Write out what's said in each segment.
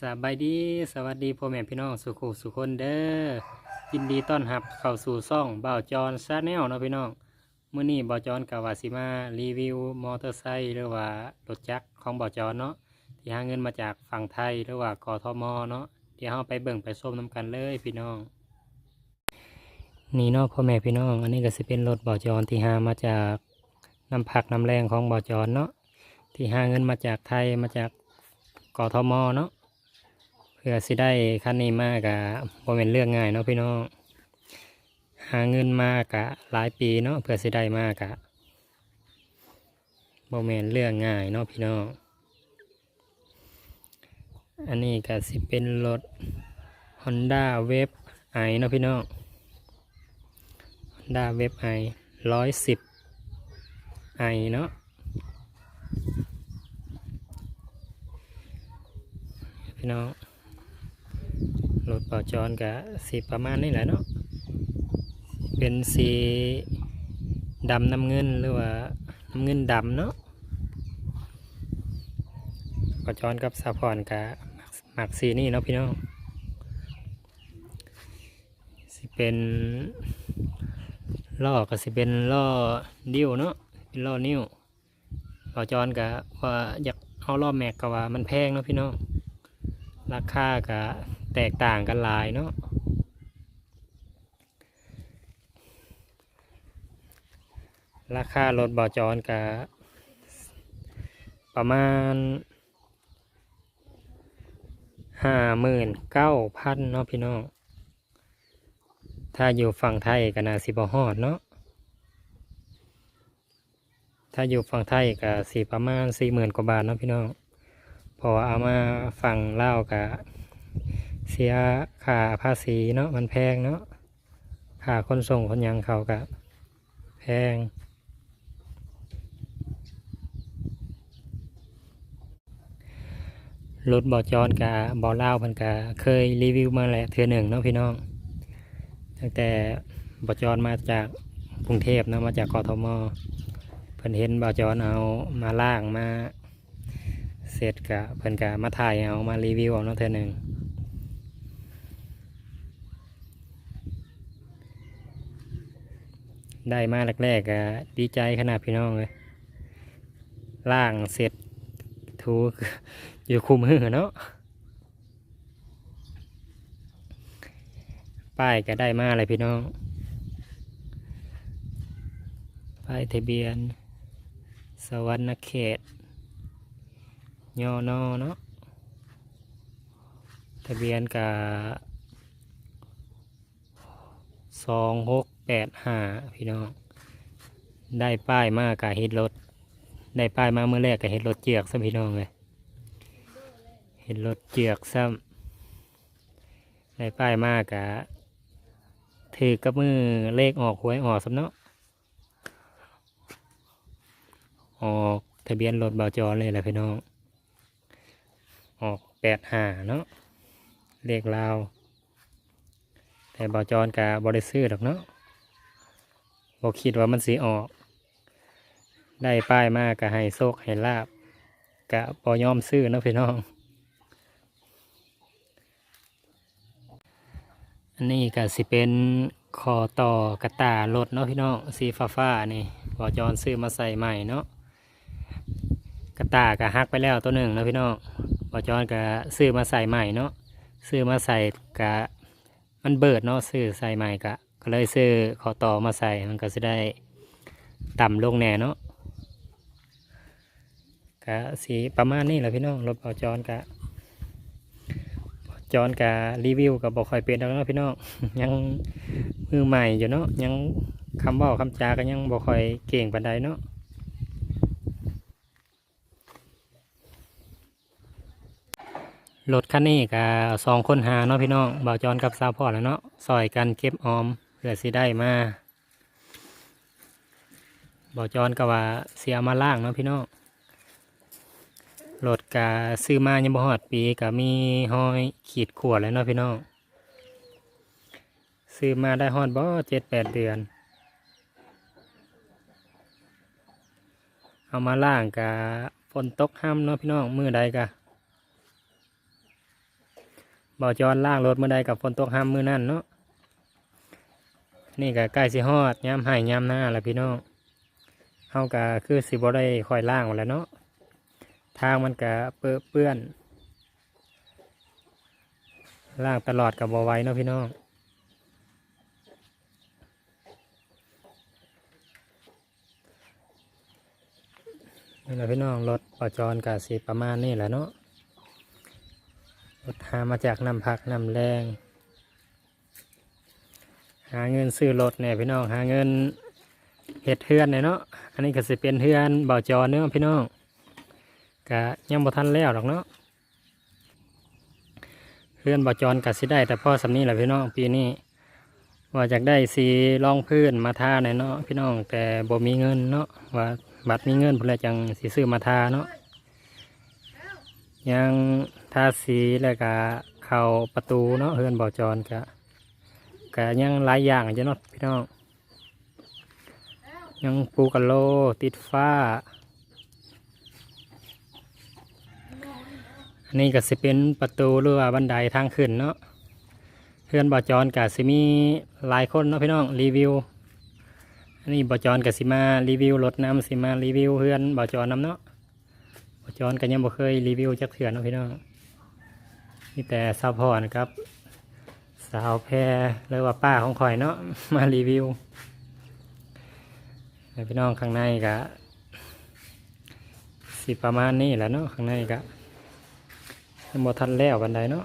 สบายดีสวัสดีพ่อแม่พี่น้องสุขุสุคนเด้อยินดีต้อนรับเข้าสู่ซ่องเบาจอนซาแนลเนาะพี่น้องเมื้อนี้บ่าจอนกับวาสิมารีวิวมอเตอร์ไซค์หรือว่ารถจักรของเบาจอนเนาะที่หาเงินมาจากฝั่งไทยหรือว่ากทมเนาะเดี๋ยวเราไปเบิ่งไปชมน้กันเลยพี่น้อง นี่เนาะพ่อแม่พี่น้อง อันนี้ก็สิเป็นรถเบาจอนที่หามาจากน้ำผักน้ำแรงของเบาจอนเนาะที่หาเงินมาจากไทยมาจากกทมเนาะ เพื่อสิได้คันนี้มากะบ่เป็นเรื่องง่ายเนาะพี่น้องหาเงินมากะหลายปีเนาะเพื่อสิได้มากะบ่แม่นเรื่องง่ายเนาะพี่น้องอันนี้ก็สิเป็นรถ Honda Wave i เนาะพี่น้อง Honda Wave i ร้อยสิบไอเนาะพี่น้อง รถเป่าจอนกับสีประมาณนี้แหละเนาะเป็นสีดำน้ำเงินหรือว่าน้ำเงินดำเนาะเป่าจอนกับสาพรกับหมักสีนี่เนาะพี่น้องสิเป็นล้อก็สิเป็นล้อดิ้วเนาะเป็นล้อนิ้วเป่าจอนกับว่าอยากเอาล้อแม็กกับว่ามันแพงเนาะพี่น้องราคาก็ แตกต่างกันหลายเนาะราคารถบอจรก็ประมาณห้าหมื่นเก้าพันเนาะพี่น้อง ถ้าอยู่ฝั่งไทยก็น่าสิบฮอดเนาะ ถ้าอยู่ฝั่งไทยก็สิประมาณสี่หมื่นกว่าบาทเนาะพี่น้อง พอเอามาฝั่งเล่าวกับ เสียค่าภาษีเนาะมันแพงเนาะค่าขนส่งคนยังเขากับแพงรถบอจอนกับบอเล่าเพิ่นกะเคยรีวิวมาแหล้วเทือหนึ่งเนาะพี่น้องตั้งแต่บอจอนมาจากกรุงเทพเนาะมาจากกทมเพิ่นเห็นบอจอนเอามาล่างมาเสร็จกะเพิ่นกะมาถ่ายเอามารีวิวเอาเนาะเธอหนึ่ง ได้มาแรกๆกะดีใจขนาดพี่น้องเลยล่างเสร็จถูอยู่คุมหือเนาะป้ายก็ได้มาเลยพี่น้อง ป้ายทะเบียน สวรรณเขตยอนอเนาะทะเบียนกับสองหก แปดห้าพี่น้อง ได้ป้ายมากกับเฮ็ดรถ ได้ป้ายมาเมื่อแรกกับเฮ็ดรถเจือกซะพี่น้องเลยเฮ็ดรถเจือกซ้ำได้ป้ายมากกับถือกับมือเลขออกหวยออกสำเนาะออกทะเบียนรถเบาจอเลยแหละพี่น้อง ออกแปดห้าเนาะเลขลาวแต่บอจอนกับบริซื้อดอกเนาะ บอคิดว่ามันสีออก ได้ป้ายมากกะให้โชคให้ลาบกะบอยอมซื้อนะพี่น้อง อันนี้ก็สิเป็นคอต่อกระตารถเนาะพี่น้องสีฟ้าฟ้านี่บอจอนซื้อมาใส่ใหม่เนาะกระตากะหักไปแล้วตัวหนึ่งนะพี่น้องบอจอนก็ซื้อมาใส่ใหม่เนาะซื้อมาใส่กะมันเบิดเนาะซื้อใส่ใหม่กะ ก็เลยซื้อขอต่อมาใส่มันก็จะได้ต่ำลงแน่เนาะกะสีประมาณนี้แหละพี่น้องรถบอจอนกะจอนกะรีวิวกับบอคอยเป็นแล้วเนาะพี่น้องยังมือใหม่อยู่เนาะยังคำว่าคำจาก็ยังบอคอยเก่งปานใดเนาะรถคันนี้กับสองคนหาเนาะพี่น้องบ่าวจอนกับสาวพ่อแล้วเนาะซอยกันเก็บออม เพื่อสิได้มาบ่าวจอนก็ว่าเสียมาล่างเนาะพี่น้องรถกะซื้อมายังบ่ฮอดปีกะมีห้อยขีดขวดแล้วเนาะพี่น้องซื้อมาได้ฮอดบ่เจ็ดแปดเดือน เอามาล่างกะฝนตกห้ำเนาะพี่น้องมือใดกะบ่จอนล่างรถเมื่อใดกับฝนตกห้ามมือนั่นเนาะ นี่ก็ใกล้สิฮอดย้ำให้ย้ำหน้าแล้วพี่น้องเฮาก็คือสิบ่ได้คอยล่างหมดแล้วเนาะทางมันก็เปื้อเปื้อนล่างตลอดกับบ่ไว้เนาะพี่น้องนี่แหละพี่น้องรถปจรกาสีประมาณนี่แหละเนาะรถหามาจากน้ำพักน้ำแรง หาเงินซื้อรถเนี่ยพี่น้องหาเงินเฮ็ดเทือนเนี่ยเนาะอันนี้ก็สิเป็นเทือนเบาจรเนาะพี่น้องกะยังบ่ทันแล้วหรอกเนาะเทือนเบาจรกะสิได้แต่พ่อสำนี้แหละพี่น้องปีนี้ว่าจากได้สีรองพื้นมาทาในอยเนาะพี่น้องแต่บ่มีเงินเนาะว่าบัตรมีเงินพุ่นแหละจังสีซื้อมาทาเนาะยังทาสีแล้วก็เข้าประตูเนาะเฮือนบ่อจรกะ กะยังหลายอย่างอยู่เนาะพี่น้อง ยังปูกะโลติดฟ้า อันนี้ก็สิเป็นประตูหรือว่าบันไดทางขึ้นเนาะเพื่อนบอจอนกับสิมีหลายคนเนาะพี่น้องรีวิว อันนี้บอจอนกับสิมารีวิวรถน้ำสิมารีวิวเพื่อนบอจอนน้ำเนาะบอจอนก็ยังบ่เคยรีวิวจักเถื่อนเนาะพี่น้องมีแต่สาวพรครับ สาวแพรหรือว่าป้าของข่อยเนาะมารีวิวพี่น้องข้างในก็สิประมาณนี้แหละเนาะข้างในก็ยังบ่ทันแล้วบันไดเนาะ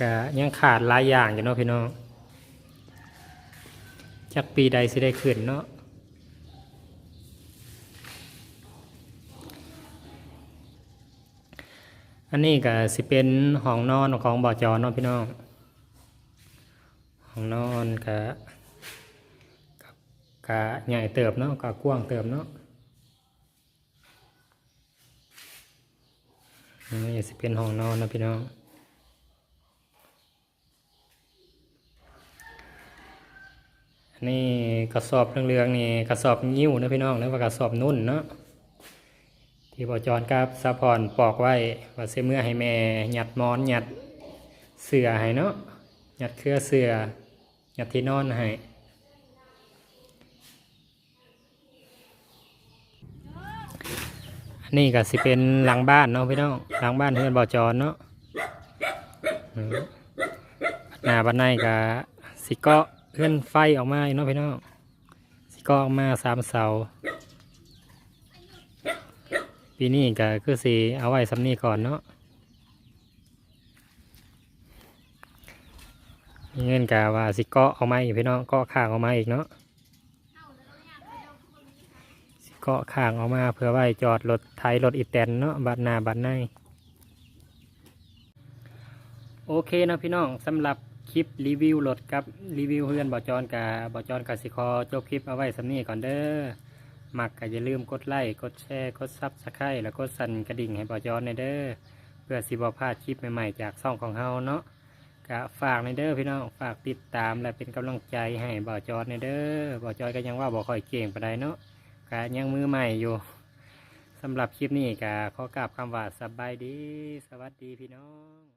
ก็ยังขาดหลายอย่างอยู่เนาะพี่น้องจากปีใดสิได้ขึ้นเนาะ อันนี้ก็สิเป็นห้องนอนของบ่อจอเนาะพี่น้องห้องนอนก็ก็ใหญ่เติบเนาะก็กว้างเติบเนาะนี่สิเป็นห้องนอนนะพี่น้องอันนี้กระสอบเหลืองๆนี่กระสอบนิ้วนะพี่น้องแล้วว่ากระสอบนุ่นเนาะ ที่บอจอนกับซาพอนปอกไว้ว่าเสเมื่อให้แม่หยัดมอนหยัดเสือให้เนาะหยัดเครือเสือหยัดที่นอนให้อันนี้ก็สิเป็นหลังบ้านเนาะพี่น้องหลังบ้านเพื่อนบอจอนเนาะหน้าบ้านในก็สิเกาะเพื่อนไฟออกมาเนาะพี่น้องสิก็ออกมาสามเสา ปีนี้ก็คือสีเอาไว้สำนีก่อนเนาะมีเงินกาว่าสิเกาะออกมาอีกพี่น้องเกาะข้างออกมาอีกเนาะสิเกาะข้างออกมาเพื่อไว้จอดรถไถรถอีแตนเนาะบัดหน้าบัดในโอเคนะพี่น้องสำหรับคลิปรีวิวรถกับรีวิวเพื่อนบอจอนกับบอจอนกับสิคอจบคลิปเอาไว้สำนีก่อนเด้อ มักก็อย่าลืมกดไลค์กดแชร์กดซับสไครต์แล้วกดสั่นกระดิ่งให้บอจอนในเด้อเพื่อสิบอพลาดคลิปใหม่ๆจากช่องของเฮาเนาะก็ฝากในเด้อพี่น้องฝากติดตามและเป็นกำลังใจให้บอจอนในเด้อบอจอนก็ยังว่าบอค่อยเก่งปานใดเนาะก็ยังมือใหม่อยู่สำหรับคลิปนี้ก็ขอกราบคำว่าสบายดี สวัสดีพี่น้อง